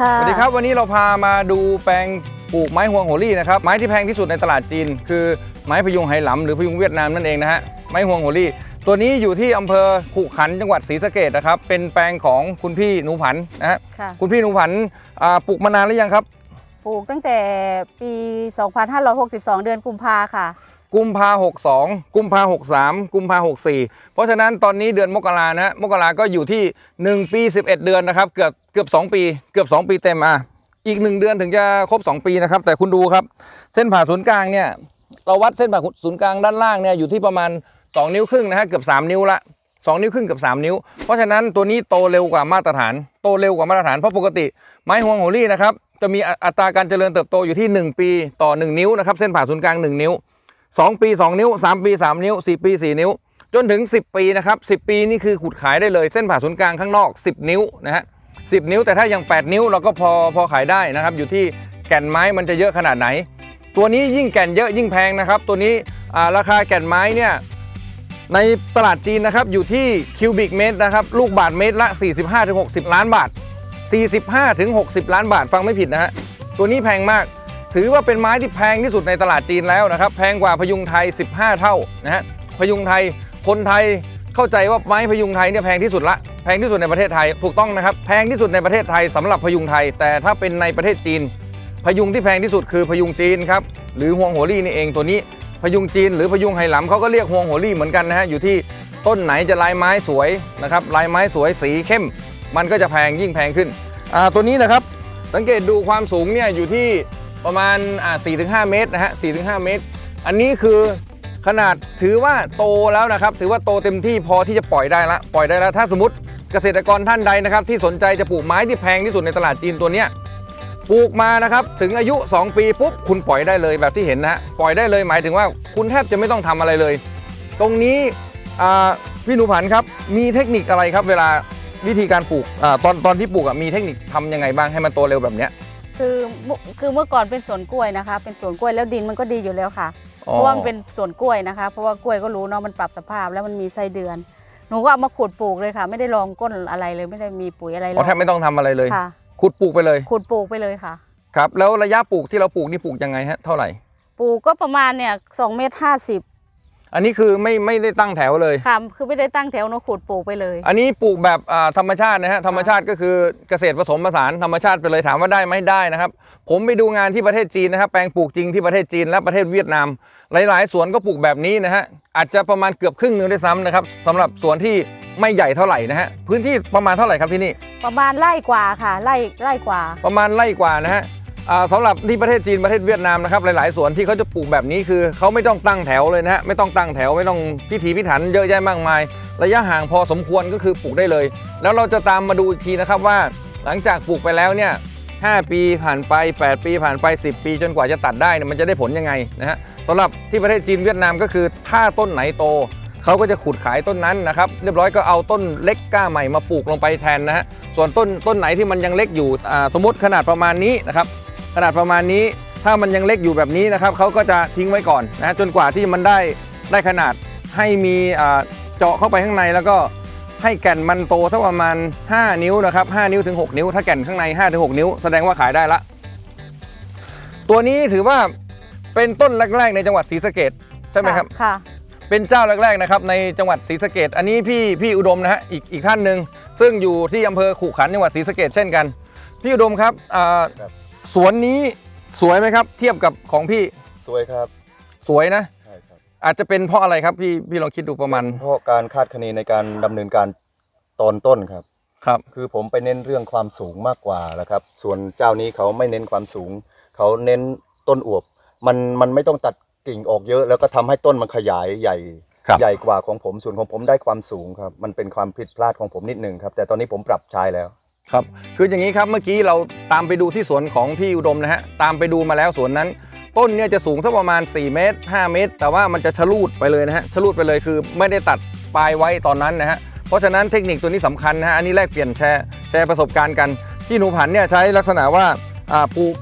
ครับสวัสดีค่ะ สวัสดีครับ วันนี้เราพามาดูแปลงปลูกไม้ฮวงโหรี่นะครับ ไม้ที่แพงที่สุดในตลาดจีน คือไม้พยุงไหหลำหรือพยุงเวียดนามนั่นเองนะฮะ ไม้ฮวงโหรี่ ตัวนี้อยู่ที่อำเภอขุขันธ์จังหวัดศรีสะเกดนะครับ เป็นแปลงของคุณพี่หนูผันนะฮะ ค่ะ คุณพี่หนูผันอ่าปลูกมานานหรือยังครับ ปลูกตั้งแต่ปี 2562 เดือนกุมภาค่ะ กุมภาหกสองกุมภาหกสามกุมภาหกสี่เพราะฉะนั้นตอนนี้เดือนมกรานะฮะมกราก็อยู่ที่1ปี11เอ็ดเดือนนะครับเกือบเกือบ2ปี เกือบ2ปีเต็มอะอีก1เดือนถึงจะครบ2ปีนะครับ แต่คุณดูครับ เส้นผ่าศูนย์กลางเนี่ยเราวัดเส้นผ่าศูนย์กลางด้านล่างเนี่ยอยู่ที่ประมาณ2นิ้วครึ่งนะฮะเกือบ3นิ้วละ2นิ้วครึ่งเกือบ3นิ้ว เพราะฉะนั้นตัวนี้โตเร็วกว่ามาตรฐาน โตเร็วกว่ามาตรฐานเพราะปกติ ไม้ฮวงโหรี่นะครับจะมีอัตราการเจริญเติบโตอยู่ที่ 1 ปีต่อ 1 นิ้วนะครับเส้นผ่าศูนย์กลาง 1 นิ้ว 2 ปี 2 นิ้ว 3 ปี 3 นิ้ว 4 ปี 4 นิ้ว จนถึง 10 ปีนะครับ10 ปีนี่คือขุดขายได้เลยเส้นผ่าศูนย์กลางข้างนอก 10 นิ้วนะฮะ10 นิ้วแต่ถ้ายัง 8 นิ้วเราก็พอพอขายได้นะครับ อยู่ที่แก่นไม้มันจะเยอะขนาดไหน ตัวนี้ยิ่งแก่นเยอะยิ่งแพงนะครับ ตัวนี้ราคาแก่นไม้เนี่ยในตลาดจีนนะครับอยู่ที่คิวบิกเมตรนะครับลูกบาทเมตรละ 45-60 ล้านบาท 45-60 ล้านบาทฟังไม่ผิดนะฮะตัวนี้แพงมาก ถือว่าเป็นไม้ที่แพงที่สุดในตลาดจีนแล้วนะครับ แพงกว่าพยุงไทย 15 เท่านะฮะพยุงไทยคนไทยเข้าใจว่าไม้พยุงไทยเนี่ยแพงที่สุดละแพงที่สุดในประเทศไทยถูกต้องนะครับแพงที่สุดในประเทศไทยสำหรับพยุงไทย แต่ถ้าเป็นในประเทศจีน พยุงที่แพงที่สุดคือพยุงจีนครับหรือฮวงโหรี่นี่เองตัวนี้พยุงจีนหรือพยุงไหหลำเขาก็เรียกฮวงโหรี่เหมือนกันนะฮะอยู่ที่ต้นไหนจะลายไม้สวยนะครับลายไม้สวยสีเข้ม มันก็จะแพงยิ่งแพงขึ้นอ่าตัวนี้นะครับสังเกตดูความสูงเนี่ยอยู่ที่ ประมาณอ่า4-5 เมตรนะฮะ4-5 เมตร อันนี้คือขนาดถือว่าโตแล้วนะครับ ถือว่าโตเต็มที่พอที่จะปล่อยได้ละปล่อยได้แล้วถ้าสมมติเกษตรกรท่านใดนะครับ ที่สนใจจะปลูกไม้ที่แพงที่สุดในตลาดจีนตัวเนี้ยปลูกมานะครับถึงอายุ 2 ปีปุ๊บคุณปล่อยได้เลยแบบที่เห็นนะฮะปล่อยได้เลยหมายถึงว่าคุณแทบจะไม่ต้องทำอะไรเลย ตรงนี้อ่าพี่หนูผันครับมีเทคนิคอะไรครับ เวลาวิธีการปลูกอาตอนตอนที่ปลูกอะมีเทคนิคทำยังไงบ้างให้มันโตเร็วแบบเนี้ย คือเมื่อคือเมื่อก่อนเป็นสวนกล้วยนะคะ เป็นสวนกล้วยแล้วดินมันก็ดีอยู่แล้วค่ะ เพราะว่ามันเป็นสวนกล้วยนะคะ เพราะว่ากล้วยก็รู้เนาะมันปรับสภาพแล้วมันมีไส้เดือน หนูก็เอามาขุดปลูกเลยค่ะ ไม่ได้ลองก้นอะไรเลยไม่ได้มีปุ๋ยอะไรเลอ๋อยแทบไม่ต้องทำอะไรเลยค่ะขุดปลูกไปเลย ขุดปลูกไปเลยค่ะ ครับ แล้วระยะปลูกที่เราปลูกนี่ปลูกยังไงฮะเท่าไหร่ ปลูกก็ประมาณเนี่ยสองเมตรห้าสิบ อันนี้คือไม่ไม่ได้ตั้งแถวเลย ค่ะคือไม่ได้ตั้งแถวเนอะขุดปลูกไปเลย อันนี้ปลูกแบบอ่าธรรมชาตินะฮะธรรมชาติก็คือเกษตรผสมผสานธรรมชาติไปเลยถามว่าได้ไหมได้นะครับ ผมไปดูงานที่ประเทศจีนนะครับแปลงปลูกจริงที่ประเทศจีนและประเทศเวียดนาม หลาย ๆ สวนก็ปลูกแบบนี้นะฮะอาจจะประมาณเกือบครึ่งหนึงด้วยซ้ำนะครับสำหรับสวนที่ไม่ใหญ่เท่าไหร่นะฮะพื้นที่ประมาณเท่าไหร่ครับที่นี่ ประมาณไร่กว่าค่ะไร่ไร่กว่า ประมาณไร่กว่านะฮะอ่า สำหรับที่ประเทศจีนประเทศเวียดนามนะครับหลายๆสวนที่เขาจะปลูกแบบนี้คือเขาไม่ต้องตั้งแถวเลยนะฮะไม่ต้องตั้งแถวไม่ต้องพิถีพิถันเยอะแยะมากมาย ระยะห่างพอสมควรก็คือปลูกได้เลย แล้วเราจะตามมาดูอีกทีนะครับว่า หลังจากปลูกไปแล้วเนี่ย5ปีผ่านไป 8 ปีผ่านไป 10 ปี จนกว่าจะตัดได้เนี่ยมันจะได้ผลยังไงนะฮะสำหรับที่ประเทศจีนเวียดนามก็คือถ้าต้นไหนโตเขาก็จะขุดขายต้นนั้นนะครับเรียบร้อยก็เอาต้นเล็กก้าใหม่มาปลูกลงไปแทนนะฮะส่วนต้นต้นไหนที่มันยังเล็กอยู่สมมติขนาดประมาณนี้นะครับ ขนาดประมาณนี้ ถ้ามันยังเล็กอยู่แบบนี้นะครับเขาก็จะทิ้งไว้ก่อนนะจนกว่าที่มันได้ได้ขนาดให้มีอ่าเจาะเข้าไปข้างในแล้วก็ให้แก่นมันโตสักประมาณ 5 นิ้วนะครับ5นิ้วถึง 6 นิ้ว ถ้าแก่นข้างใน 5 ถึง 6 นิ้ว แสดงว่าขายได้ละ ตัวนี้ถือว่าเป็นต้นแรก ๆ ในจังหวัดศรีสะเกดใช่ไหมครับค่ะ เป็นเจ้าแรก ๆ นะครับ ในจังหวัดศรีสะเกดอันนี้พี่พี่อุดมนะฮะอีกอีกท่านหนึ่งซึ่งอยู่ที่อำเภอขู่ขันจังหวัดศรีสะเกดเช่นกัน พี่อุดมครับอ่าครับ สวนนี้สวยไหมครับ เทียบกับของพี่สวยครับสวยนะ ใช่ครับอาจจะเป็นเพราะอะไรครับพี่พี่ลองคิดดูประมาณเพราะการคาดคะเนในการดำเนินการตอนต้นครับ ครับ คือผมไปเน้นเรื่องความสูงมากกว่าแหละครับ ส่วนเจ้านี้เขาไม่เน้นความสูง เขาเน้นต้นอวบ มันมันไม่ต้องตัดกิ่งออกเยอะ แล้วก็ทำให้ต้นมันขยายใหญ่ครับ ใหญ่กว่าของผมส่วนของผมได้ความสูงครับ มันเป็นความผิดพลาดของผมนิดนึงครับ แต่ตอนนี้ผมปรับใช้แล้ว ครับคืออย่างนี้ครับเมื่อกี้เราตามไปดูที่สวนของพี่อุดมนะฮะตามไปดูมาแล้วสวนนั้น ต้นเนี่ยจะสูงสักประมาณ 4 เมตร 5 เมตร แต่ว่ามันจะชะลูดไปเลยนะฮะชะลูดไปเลยคือไม่ได้ตัดปลายไว้ตอนนั้นนะฮะเพราะฉะนั้นเทคนิคตัวนี้สำคัญนะฮะอันนี้แลกเปลี่ยนแชร์แชร์ประสบการณ์กันพี่หนูผันเนี่ยใช้ลักษณะว่าอ่าปลูก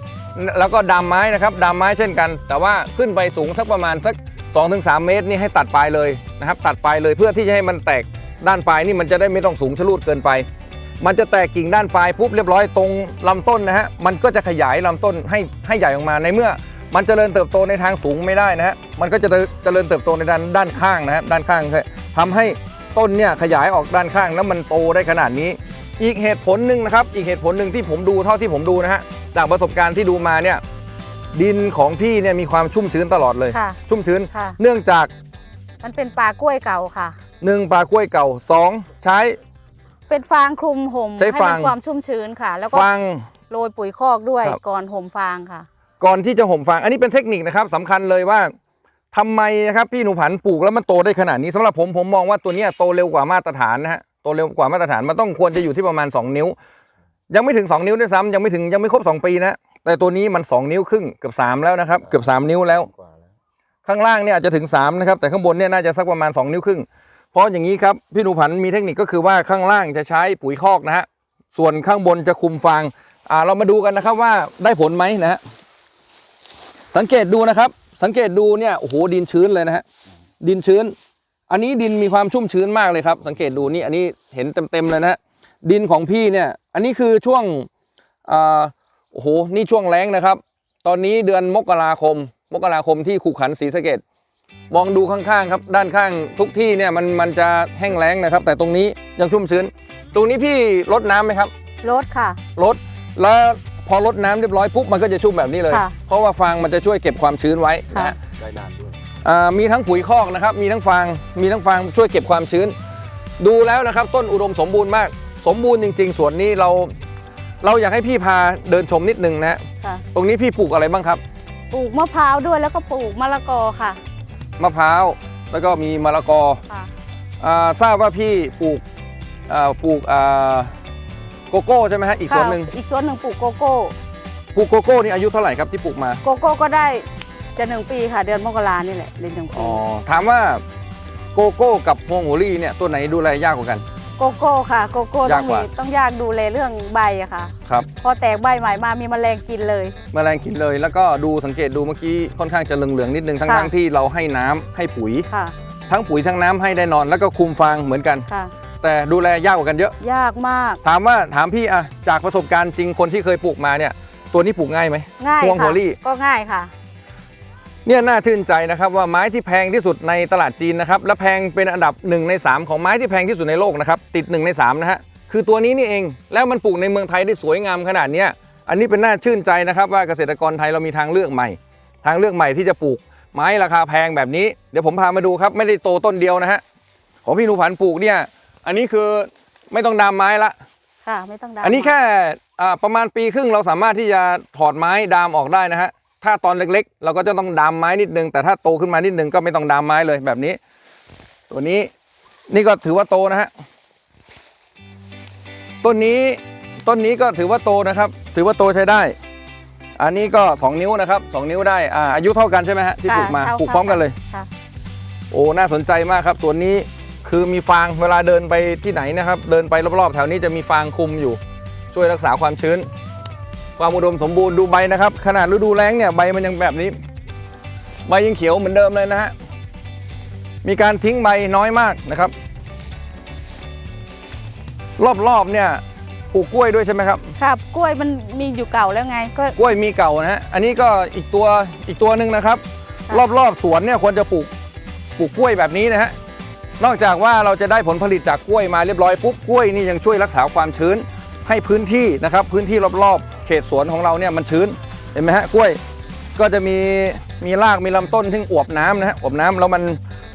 แล้วก็ดามไม้นะครับดามไม้เช่นกัน แต่ว่าขึ้นไปสูงสักประมาณสัก2-3 เมตรนี่ให้ตัดปลายเลยนะครับตัดปลายเลยเพื่อที่จะให้มันแตกด้านปลายนี่มันจะได้ไม่ต้องสูงชะลูดเกินไป มันจะแตกกิ่งด้านปลายปุ๊บเรียบร้อยตรงลำต้นนะฮะมันก็จะขยายลำต้นให้ให้ใหญ่ออกมาในเมื่อ มันเจริญเติบโตในทางสูงไม่ได้นะฮะมันก็จะเจริญเติบโตในด้านด้านข้างนะฮะด้านข้างทำให้ต้นเนี่ยขยายออกด้านข้างแล้วมันโตได้ขนาดนี้ อีกเหตุผลหนึ่งนะครับอีกเหตุผลหนึ่งที่ผมดูเท่าที่ผมดูนะฮะจากประสบการณ์ที่ดูมาเนี่ยดินของพี่เนี่ยมีความชุ่มชื้นตลอดเลยค่ะชุ่มชื้นค่ะเนื่องจากมันเป็นป่ากล้วยเก่าค่ะหนึ่งปลากล้วยเก่าสองใช้ เป็นฟางคลุมห่มใช้ให้ฟางมันความชุ่มชื้นค่ะ แล้วก็ฟางโรยปุ๋ยคอกด้วยครับ ก่อนห่มฟางค่ะ ก่อนที่จะห่มฟาง อันนี้เป็นเทคนิคนะครับสำคัญเลยว่าทำไมนะครับพี่หนูผันปลูกแล้วมันโตได้ขนาดนี้สำหรับผมผมมองว่าตัวเนี้ยโตเร็วกว่ามาตรฐานนะฮะโตเร็วกว่ามาตรฐานมันต้องควรจะอยู่ที่ประมาณ 2 นิ้ว ยังไม่ถึง 2 นิ้วด้วยซ้ำยังไม่ถึงยังไม่ครบ 2 ปีนะแต่ตัวนี้มัน 2 นิ้วครึ่งเกือบ3แล้วนะครับเกือบ3 นิ้วแล้ว กว่าแล้วข้างล่างเนี่ยอาจจะถึง3นะครับแต่ข้างบนเนี่ยน่าจะสักประมาณ 2 นิ้วครึ่ง เพราะอย่างนี้ครับพี่หนูผันมีเทคนิคก็คือว่าข้างล่างจะใช้ปุ๋ยคอกนะฮะส่วนข้างบนจะคุมฟางอ่าเรามาดูกันนะครับว่าได้ผลไหมนะฮะสังเกตดูนะครับ สังเกตดูเนี่ยโอ้โหดินชื้นเลยนะฮะดินชื้น อันนี้ดินมีความชุ่มชื้นมากเลยครับ สังเกตดูนี่อันนี้เห็นเต็มๆเลยนะฮะดินของพี่เนี่ยอันนี้คือช่วงอ่าโอ้โหนี่ช่วงแล้งนะครับ ตอนนี้เดือนมกราคม มกราคมที่ขูขันศรีสะเกด มองดูข้างๆครับด้านข้างทุกที่เนี่ยมันมันจะแห้งแล้งนะครับ แต่ตรงนี้ยังชุ่มชื้น ตรงนี้พี่รดน้ำไหมครับรถค่ะรดแล้วพอรดน้ำเรียบร้อยปุ๊บมันก็จะชุ่มแบบนี้เลย ค่ะ เพราะว่าฟางมันจะช่วยเก็บความชื้นไว้นะค่ะฮะ ได้นานด้วย อ่ามีทั้งปุ๋ยคอกนะครับ มีทั้งฟาง มีทั้งฟางช่วยเก็บความชื้น ดูแล้วนะครับ ต้นอุดมสมบูรณ์มาก สมบูรณ์จริง ๆ สวนนี้เรา เราอยากให้พี่พาเดินชมนิดนึงนะฮะค่ะตรงนี้พี่ปลูกอะไรบ้างครับ ปลูกมะพร้าวด้วยแล้วก็ปลูกมะละกอค่ะ มะพร้าวแล้วก็มีมะละกอค่ะอ่าทราบว่าพี่ปลูกอ่าปลูกอ่าโกโก้ใช่ไหมฮะอีกสวนหนึ่งค่ะอีกสวนหนึ่งปลูกโกโก้ ปลูกโกโก้นี่อายุเท่าไหร่ครับที่ปลูกมา โกโก้ก็ได้จะหนึ่งปีค่ะ เดือนมกรานี่แหละเดือนหนึ่งปีอ๋อถามว่าโกโก้กับฮวงโหรี่เนี่ยตัวไหนดูแลยากกว่ากัน โกโก้ค่ะ โกโก้ต้ยาอกงกมีว่า ต้องยากดูแลเรื่องใบอะค่ะ ครับพอแตกใบใหม่มามีแมลงกินเลย แมลงกินเลย แล้วก็ดูสังเกตดูเมื่อกี้ค่อนข้างจะเหลืองๆนิดนึงทั้งค่ะ ทั้งที่เราให้น้ำให้ปุ๋ย ค่ะทั้งปุ๋ยทั้งน้ำให้ได้นอน แล้วก็คุมฟางเหมือนกัน ค่ะ แต่ดูแลยากกว่ากันเยอะ ยากมากถามว่าถามพี่อะจากประสบการณ์จริงคนที่เคยปลูกมาเนี่ย ตัวนี้ปลูกง่ายไหม ง่ายพวงค่ะหัวลี่ ก็ง่ายค่ะ เนี่ยน่าชื่นใจนะครับว่าไม้ที่แพงที่สุดในตลาดจีนนะครับและแพงเป็นอันดับหนึ่งใน 3 ของไม้ที่แพงที่สุดในโลกนะครับติด 1 ใน 3 นะฮะคือตัวนี้นี่เองแล้วมันปลูกในเมืองไทยได้สวยงามขนาดเนี้ยอันนี้เป็นน่าชื่นใจนะครับว่าเกษตรกรไทยเรามีทางเลือกใหม่ ทางเลือกใหม่ที่จะปลูกไม้ราคาแพงแบบนี้ เดี๋ยวผมพามาดูครับไม่ได้โตต้นเดียวนะฮะของพี่หนูผันปลูกเนี่ยอันนี้คือไม่ต้องดามไม้ละค่ะไม่ต้องดามอันนี้แค่อ่าประมาณปีครึ่งเราสามารถที่จะถอดไม้ดามออกได้นะฮะ ถ้าตอนเล็กๆ เราก็จะต้องดามไม้นิดนึง แต่ถ้าโตขึ้นมานิดนึงก็ไม่ต้องดามไม้เลยแบบนี้ ตัวนี้นี่ก็ถือว่าโตนะฮะต้นนี้ต้นนี้ก็ถือว่าโตนะครับ ถือว่าโตใช้ได้ อันนี้ก็ 2 นิ้วนะครับ 2 นิ้วได้อ่าอายุเท่ากันใช่ไหมฮะที่ปลูกมาค่ะปลูกพร้อมกันเลยค่ะโอ้น่าสนใจมากครับสวนนี้คือมีฟางเวลาเดินไปที่ไหนนะครับ เดินไปรอบๆแถวนี้จะมีฟางคลุมอยู่ ช่วยรักษาความชื้น ความอุดมสมบูรณ์ดูใบนะครับ ขนาดฤดูแล้งเนี่ยใบมันยังแบบนี้ ใบยังเขียวเหมือนเดิมเลยนะฮะมีการทิ้งใบน้อยมากนะครับ รอบๆเนี่ยปลูกกล้วยด้วยใช่ไหมครับ ครับกล้วยมันมีอยู่เก่าแล้วไงก็ กล้วยมีเก่านะฮะอันนี้ก็อีกตัวอีกตัวหนึ่งนะครับ ค่ะ รอบๆสวนเนี่ยควรจะปลูกปลูกกล้วยแบบนี้นะฮะนอกจากว่าเราจะได้ผลผลิตจากกล้วยมาเรียบร้อยปุ๊บกล้วยนี่ยังช่วยรักษาความชื้น ให้พื้นที่นะครับ พื้นที่รอบๆ เขตสวนของเราเนี่ยมันชื้นเห็นไหมฮะกล้วยก็จะมีมีรากมีลำต้นที่อวบน้ำนะฮะอวบน้ำแล้วมัน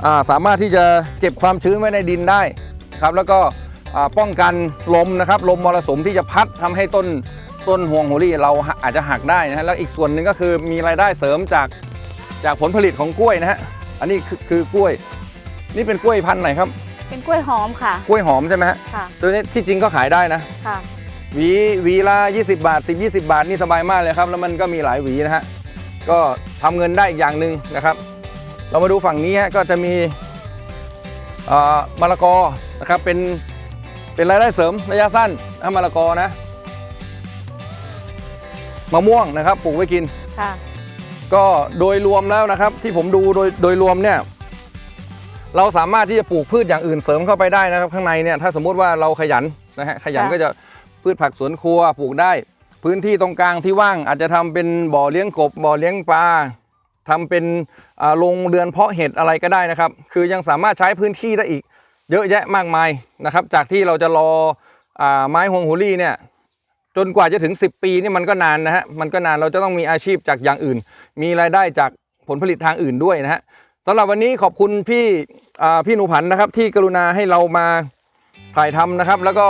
อ่าสามารถที่จะเก็บความชื้นไว้ในดินได้ครับแล้วก็อ่าป้องกันลมนะครับลมมรสุมที่จะพัดทำให้ต้นต้นห่วงโหรี่เราอาจจะหักได้นะฮะแล้วอีกส่วนหนึ่งก็คือมีรายได้เสริมจากจากผลผลิตของกล้วยนะฮะอันนี้คือคือกล้วย นี่เป็นกล้วยพันธุ์ไหนครับ เป็นกล้วยหอมค่ะ กล้วยหอมใช่ไหมฮะค่ะตัวนี้ที่จริงก็ขายได้นะค่ะ หวีหวีละ20 บาท 10 20 บาทนี่สบายมากเลยครับ แล้วมันก็มีหลายหวีนะฮะ ก็ทำเงินได้อีกอย่างหนึ่งนะครับ เรามาดูฝั่งนี้ฮะก็จะมีเอ่อมะละกอนะครับเป็นเป็นรายได้เสริมระยะสั้นนะมะละกอนะมะม่วงนะครับปลูกไว้กินค่ะก็โดยรวมแล้วนะครับ ที่ผมดูโดยโดยรวมเนี่ยเราสามารถที่จะปลูกพืชอย่างอื่นเสริมเข้าไปได้นะครับ ข้างในเนี่ยถ้าสมมุติว่าเราขยันนะฮะขยันค่ะก็จะ พืชผักสวนครัวปลูกได้ พื้นที่ตรงกลางที่ว่างอาจจะทำเป็นบ่อเลี้ยงกบบ่อเลี้ยงปลาทำเป็นโรงเรือนเพาะเห็ดอะไรก็ได้นะครับ คือยังสามารถใช้พื้นที่ได้อีก เยอะแยะมากมายนะครับ จากที่เราจะรออไม้ฮวงหูรี่เนี่ยจนกว่าจะถึง 10 ปีนี่มันก็นานนะฮะมันก็นานเราจะต้องมีอาชีพจากอย่างอื่น มีรายได้จากผลผลิตทางอื่นด้วยนะฮะสำหรับวันนี้ขอบคุณพี่พี่หนูผันนะครับ ที่กรุณาให้เรามาถ่ายทำนะครับ แล้วก็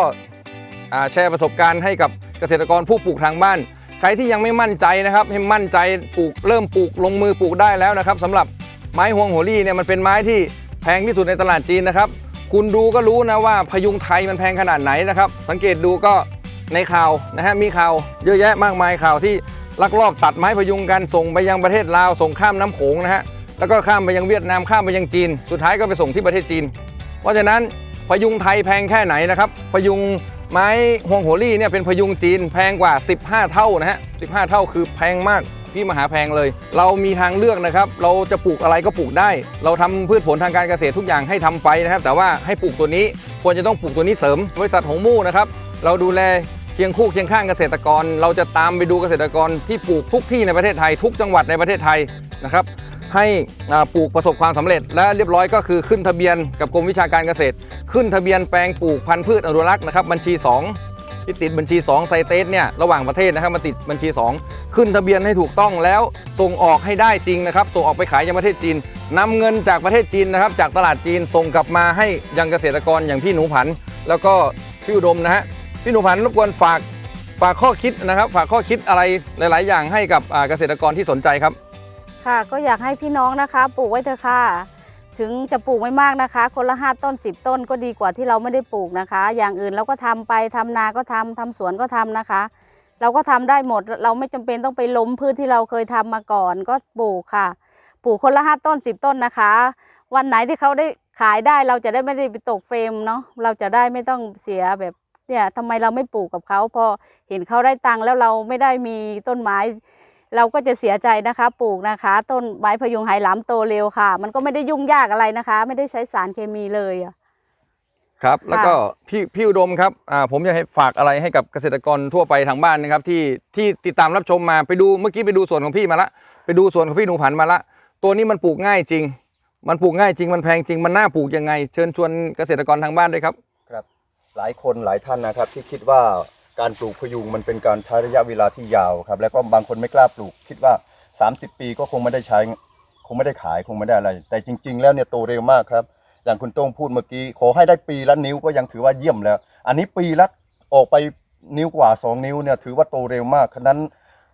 แชร์ประสบการณ์ให้กับเกษตรกรผู้ปลูกทางบ้าน ใครที่ยังไม่มั่นใจนะครับให้มั่นใจปลูกเริ่มปลูกลงมือปลูกได้แล้วนะครับสำหรับไม้ฮวงโหรี่เนี่ยมันเป็นไม้ที่แพงที่สุดในตลาดจีนนะครับ คุณดูก็รู้นะว่าพยุงไทยมันแพงขนาดไหนนะครับ สังเกตดูก็ในข่าวนะฮะมีข่าวเยอะแยะมากมายข่าวที่ลักลอบตัดไม้พยุงกันส่งไปยังประเทศลาวส่งข้ามน้ำโขงนะฮะแล้วก็ข้ามไปยังเวียดนามข้ามไปยังจีน สุดท้ายก็ไปส่งที่ประเทศจีน เพราะฉะนั้นพยุงไทยแพงแค่ไหนนะครับพยุง ไม้ฮวงโหรี่เนี่ยเป็นพยุงจีนแพงกว่า 15 เท่านะฮะ 15 เท่าคือแพงมากพี่มหาแพงเลย เรามีทางเลือกนะครับ เราจะปลูกอะไรก็ปลูกได้ เราทำพืชผลทางการเกษตรทุกอย่างให้ทำไปนะครับ แต่ว่าให้ปลูกตัวนี้ควรจะต้องปลูกตัวนี้เสริม บริษัทหงมู่นะครับ เราดูแลเคียงคู่เคียงข้างเกษตรกร เราจะตามไปดูเกษตรกรที่ปลูกทุกที่ในประเทศไทย ทุกจังหวัดในประเทศไทยนะครับ ให้ปลูกประสบความสำเร็จ และเรียบร้อยก็คือขึ้นทะเบียนกับกรมวิชาการเกษตร ขึ้นทะเบียนแปลงปลูกพันธุ์พืชอนุรักษ์นะครับบัญชี 2 ที่ติดบัญชี 2 ไซเตสเนี่ยระหว่างประเทศนะครับมาติดบัญชี 2 ขึ้นทะเบียนให้ถูกต้องแล้วส่งออกให้ได้จริงนะครับส่งออกไปขายยังประเทศจีนนำเงินจากประเทศจีนนะครับจากตลาดจีนส่งกลับมาให้ยังเกษตรกรอย่างพี่หนูผัน แล้วก็พี่อุดมนะฮะพี่หนูผันรบกวนฝากฝากข้อคิดนะครับ ฝากข้อคิดอะไรหลาย ๆ อย่างให้กับเกษตรกรที่สนใจครับ ค่ะ ก็อยากให้พี่น้องนะคะปลูกไว้เถอะค่ะ ถึงจะปลูกไม่มากนะคะ คนละห้าต้น10ต้นก็ดีกว่าที่เราไม่ได้ปลูกนะคะ อย่างอื่นเราก็ทำไปทำนาก็ทำทำสวนก็ทำนะคะ เราก็ทำได้หมดเราไม่จำเป็นต้องไปล้มพืชที่เราเคยทำมาก่อนก็ปลูกค่ะ ปลูกคนละห้าต้น10ต้นนะคะ วันไหนที่เขาได้ขายได้เราจะได้ไม่ได้ไปตกเฟรมเนาะเราจะได้ไม่ต้องเสียแบบเนี่ยทำไมเราไม่ปลูกกับเขาพอเห็นเขาได้ตังค์แล้วเราไม่ได้มีต้นไม้ เราก็จะเสียใจนะคะปลูกนะคะ ต้นไม้พยุงไหหลำโตเร็วค่ะ มันก็ไม่ได้ยุ่งยากอะไรนะคะ ไม่ได้ใช้สารเคมีเลยอะ ครับ แล้วก็พี่พี่อุดมครับอ่าผมอยากให้ฝากอะไรให้กับเกษตรกรทั่วไปทางบ้านนะครับ ที่ที่ติดตามรับชมมาไปดูเมื่อกี้ไปดูสวนของพี่มาละ ไปดูสวนของพี่หนูผันมาละ ตัวนี้มันปลูกง่ายจริง มันปลูกง่ายจริงมันแพงจริงมันน่าปลูกยังไง เชิญชวนเกษตรกรทางบ้านด้วยครับ ครับหลายคนหลายท่านนะครับที่คิดว่า การปลูกพยุงมันเป็นการใช้ระยะเวลาที่ยาวครับ แล้วก็บางคนไม่กล้าปลูก คิดว่า 30 ปีก็คงไม่ได้ใช้ คงไม่ได้ขายคงไม่ได้อะไร แต่จริง ๆ แล้วเนี่ยโตเร็วมากครับ อย่างคุณโต้งพูดเมื่อกี้ ขอให้ได้ปีละนิ้วก็ยังถือว่าเยี่ยมแล้ว อันนี้ปีละออกไปนิ้วกว่า 2 นิ้วเนี่ยถือว่าโตเร็วมากฉะนั้น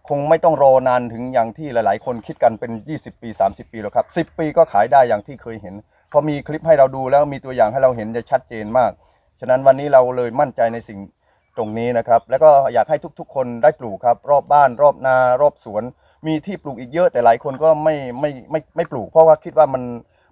คงไม่ต้องรอนานถึงอย่างที่หลาย ๆ คนคิดกันเป็น 20 ปี 30 ปีแล้วครับ 10 ปีก็ขายได้อย่างที่เคยเห็น พอมีคลิปให้เราดูแล้วมีตัวอย่างให้เราเห็นจะชัดเจนมาก ฉะนั้นวันนี้เราเลยมั่นใจในสิ่ง ตรงนี้นะครับ แล้วก็อยากให้ทุกๆ คนได้ปลูกครับ รอบบ้านรอบนารอบสวน มีที่ปลูกอีกเยอะแต่หลายคนก็ไม่ไม่ไม่ไม่ปลูก เพราะว่าคิดว่ามัน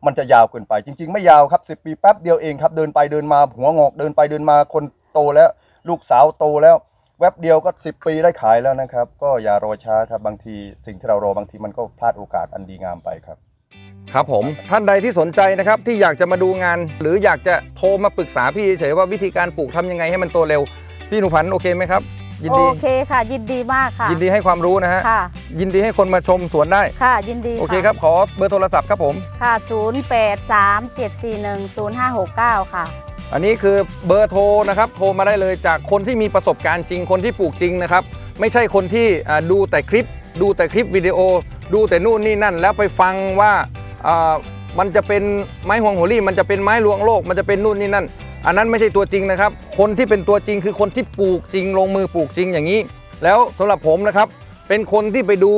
มันจะยาวเกินไป จริง ๆ ไม่ยาวครับ 10 ปีแป๊บเดียวเองครับ เดินไปเดินมาหัวงอกเดินไปเดินมาคนโตแล้ว ลูกสาวโตแล้ว แวบเดียวก็ 10 ปีได้ขายแล้วนะครับ ก็อย่ารอช้าครับบางทีสิ่งที่เรารอบางทีมันก็พลาดโอกาสอันดีงามไปครับครับผมท่านใดที่สนใจนะครับที่อยากจะมาดูงาน หรืออยากจะโทรมาปรึกษาพี่เฉยว่าวิธีการปลูกทำยังไงให้มันโตเร็ว พี่หนูผันโอเคไหมครับ ยินโอดี เคค่ะ ยินดีมากค่ะยินดีให้ความรู้นะฮะ ค่ะ ยินดีให้คนมาชมสวนได้ ค่ะ ยินดีโอเคครับ ขอเบอร์โทรศัพท์ครับผม ค่ะ 0 8 3 7 4 1 0 5 6 9 ค่ะ อันนี้คือเบอร์โทรนะครับ โทรมาได้เลยจากคนที่มีประสบการณ์จริง คนที่ปลูกจริงนะครับ ไม่ใช่คนที่อ่าดูแต่คลิป ดูแต่คลิปวิดีโอ ดูแต่นู่นนี่นั่น แล้วไปฟังว่าอ่า มันจะเป็นไม้ห่วงโหรี่ มันจะเป็นไม้ลวงโลก มันจะเป็นนู่นนี่นั่น อันนั้นไม่ใช่ตัวจริงนะครับ คนที่เป็นตัวจริงคือคนที่ปลูกจริงลงมือปลูกจริงอย่างนี้ แล้วสำหรับผมนะครับ เป็นคนที่ไปดู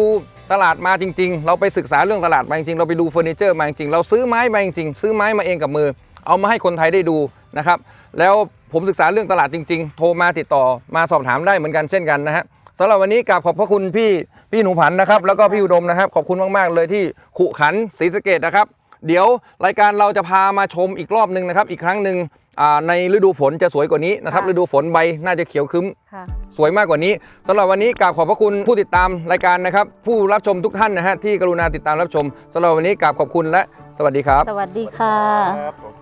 ตลาดมาจริง ๆ เราไปศึกษาเรื่องตลาดมาจริงๆเราไปดูเฟอร์นิเจอร์มาจริงๆเราซื้อไม้มาจริงๆซื้อไม้มาเองกับมือ เอามาให้คนไทยได้ดูนะครับ แล้วผมศึกษาเรื่องตลาดจริง ๆ โทรมาติดต่อมาสอบถามได้เหมือนกันเช่นกันนะฮะสำหรับวันนี้กราบขอบพระคุณพี่พี่หนูผันนะครับ แล้วก็พี่อุดมนะครับ ขอบคุณมาก ๆ เลยที่ขุขันศรีสะเกดนะครับ เดี๋ยวรายการเราจะพามาชมอีกรอบหนึ่งนะครับ อีกครั้งหนึ่งอ่าในฤดูฝนจะสวยกว่านี้นะครับค่ะฤดูฝนใบน่าจะเขียวคึ้มค่ะสวยมากกว่านี้สำหรับวันนี้กราบขอบพระคุณผู้ติดตามรายการนะครับ ผู้รับชมทุกท่านนะฮะที่กรุณาติดตามรับชมสำหรับวันนี้กราบขอบคุณและสวัสดีครับ สวัสดีค่ะครับ